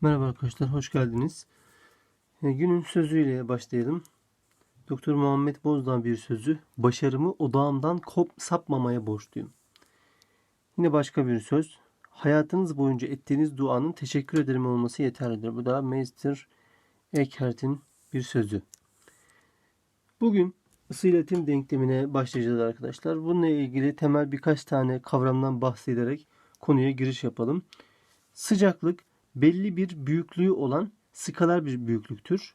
Merhaba arkadaşlar, hoş geldiniz. E, Günün sözüyle başlayalım. Doktor Muhammed Bozdağ bir sözü. Başarımı odağımdan kop sapmamaya borçluyum. Yine başka bir söz. Hayatınız boyunca ettiğiniz duanın teşekkür ederim olması yeterlidir. Bu da Meister Eckhart'in bir sözü. Bugün ısı iletim denklemine başlayacağız arkadaşlar. Bununla ilgili temel birkaç tane kavramdan bahsederek konuya giriş yapalım. Sıcaklık belli bir büyüklüğü olan skalar bir büyüklüktür.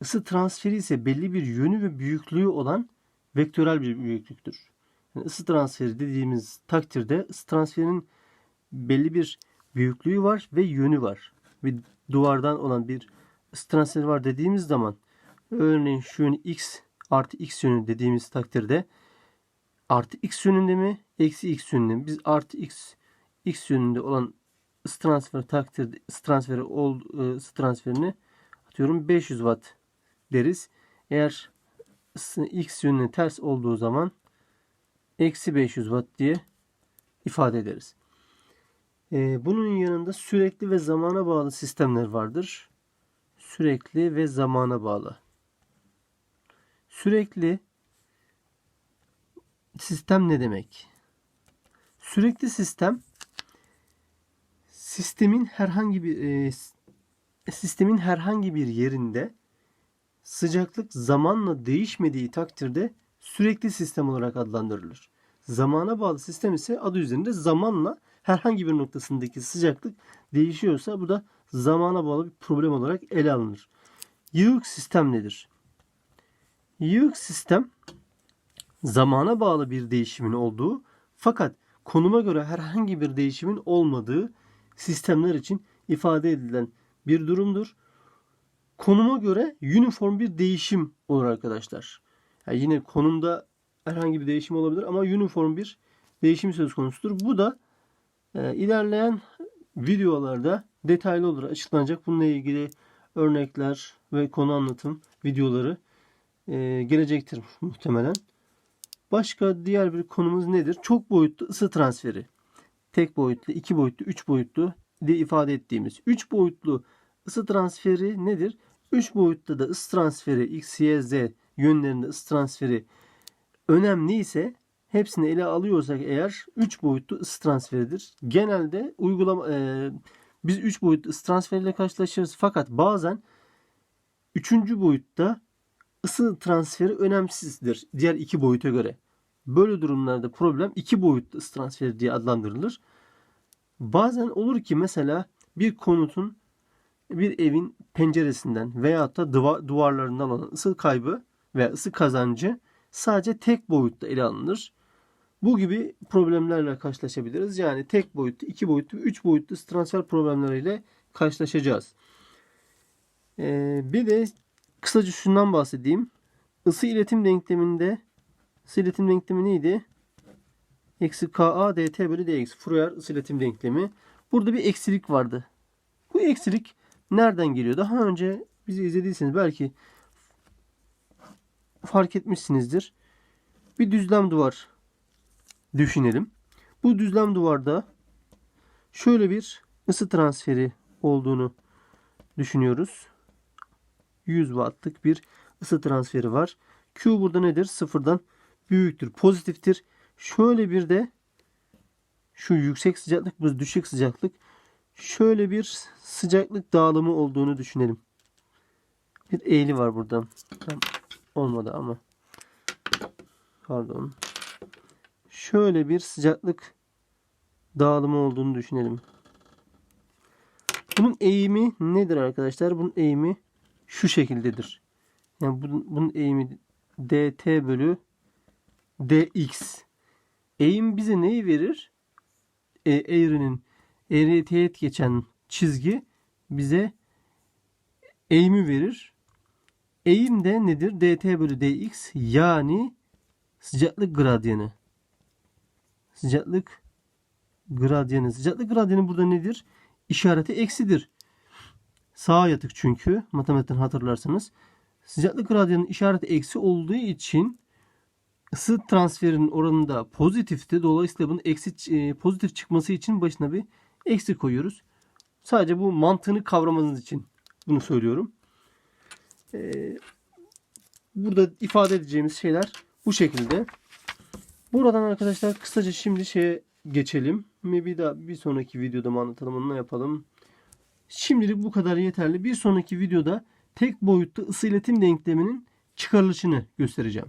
Isı transferi ise belli bir yönü ve büyüklüğü olan vektörel bir büyüklüktür. Yani ısı transferi dediğimiz takdirde ısı transferinin belli bir büyüklüğü var ve yönü var. Ve duvardan olan bir ısı transferi var dediğimiz zaman örneğin şu yönü x artı x yönü dediğimiz takdirde artı x yönünde mi eksi x yönünde mi? Biz artı x x yönünde olan takdirde ısı transferi ol, ısı transferini atıyorum 500 watt deriz. Eğer x yönüne ters olduğu zaman eksi 500 watt diye ifade ederiz. Ee, bunun yanında sürekli ve zamana bağlı sistemler vardır. Sürekli ve zamana bağlı. Sürekli sistem ne demek? Sürekli sistem sistemin herhangi bir e, sistemin herhangi bir yerinde sıcaklık zamanla değişmediği takdirde sürekli sistem olarak adlandırılır. Zamana bağlı sistem ise adı üzerinde zamanla herhangi bir noktasındaki sıcaklık değişiyorsa bu da zamana bağlı bir problem olarak ele alınır. Yığık sistem nedir? Yığık sistem zamana bağlı bir değişimin olduğu fakat konuma göre herhangi bir değişimin olmadığı sistemler için ifade edilen bir durumdur. Konuma göre uniform bir değişim olur arkadaşlar. Yani yine konumda herhangi bir değişim olabilir ama uniform bir değişim söz konusudur. Bu da e, ilerleyen videolarda detaylı olarak açıklanacak. Bununla ilgili örnekler ve konu anlatım videoları e, gelecektir muhtemelen. Başka diğer bir konumuz nedir? Çok boyutlu ısı transferi tek boyutlu, iki boyutlu, üç boyutlu diye ifade ettiğimiz. Üç boyutlu ısı transferi nedir? Üç boyutta da ısı transferi x, y, z yönlerinde ısı transferi önemli ise hepsini ele alıyorsak eğer 3 boyutlu ısı transferidir. Genelde uygulama e, biz 3 boyutlu ısı transferiyle karşılaşırız fakat bazen 3. boyutta ısı transferi önemsizdir diğer iki boyuta göre. Böyle durumlarda problem iki boyutlu ısı transferi diye adlandırılır. Bazen olur ki mesela bir konutun bir evin penceresinden veya da duvarlarından olan ısı kaybı veya ısı kazancı sadece tek boyutta ele alınır. Bu gibi problemlerle karşılaşabiliriz. Yani tek boyutlu, iki boyutlu, üç boyutlu transfer problemleriyle karşılaşacağız. Ee, bir de kısaca şundan bahsedeyim. Isı iletim denkleminde ısı iletim denklemi neydi? Eksi Ka dt bölü dx. Fourier ısı iletim denklemi. Burada bir eksilik vardı. Bu eksilik nereden geliyor? Daha önce bizi izlediyseniz belki fark etmişsinizdir. Bir düzlem duvar düşünelim. Bu düzlem duvarda şöyle bir ısı transferi olduğunu düşünüyoruz. 100 wattlık bir ısı transferi var. Q burada nedir? Sıfırdan büyüktür, pozitiftir. Şöyle bir de şu yüksek sıcaklık, bu düşük sıcaklık. Şöyle bir sıcaklık dağılımı olduğunu düşünelim. Bir eğri var burada. Tam olmadı ama. Pardon. Şöyle bir sıcaklık dağılımı olduğunu düşünelim. Bunun eğimi nedir arkadaşlar? Bunun eğimi şu şekildedir. Yani bunun, bunun eğimi dt bölü dx. Eğim bize neyi verir? E, eğrinin eğriye teğet geçen çizgi bize eğimi verir. Eğim de nedir? dt bölü dx yani sıcaklık gradyanı. Sıcaklık gradyanı. Sıcaklık gradyanı burada nedir? İşareti eksidir. Sağa yatık çünkü matematikten hatırlarsanız. Sıcaklık gradyanının işareti eksi olduğu için ısı transferinin oranında pozitifti. Dolayısıyla bunun eksi e, pozitif çıkması için başına bir eksi koyuyoruz. Sadece bu mantığını kavramanız için bunu söylüyorum. Ee, burada ifade edeceğimiz şeyler bu şekilde. Buradan arkadaşlar kısaca şimdi şeye geçelim. Bir daha bir sonraki videoda mı anlatalım onu yapalım. Şimdilik bu kadar yeterli. Bir sonraki videoda tek boyutlu ısı iletim denkleminin çıkarılışını göstereceğim.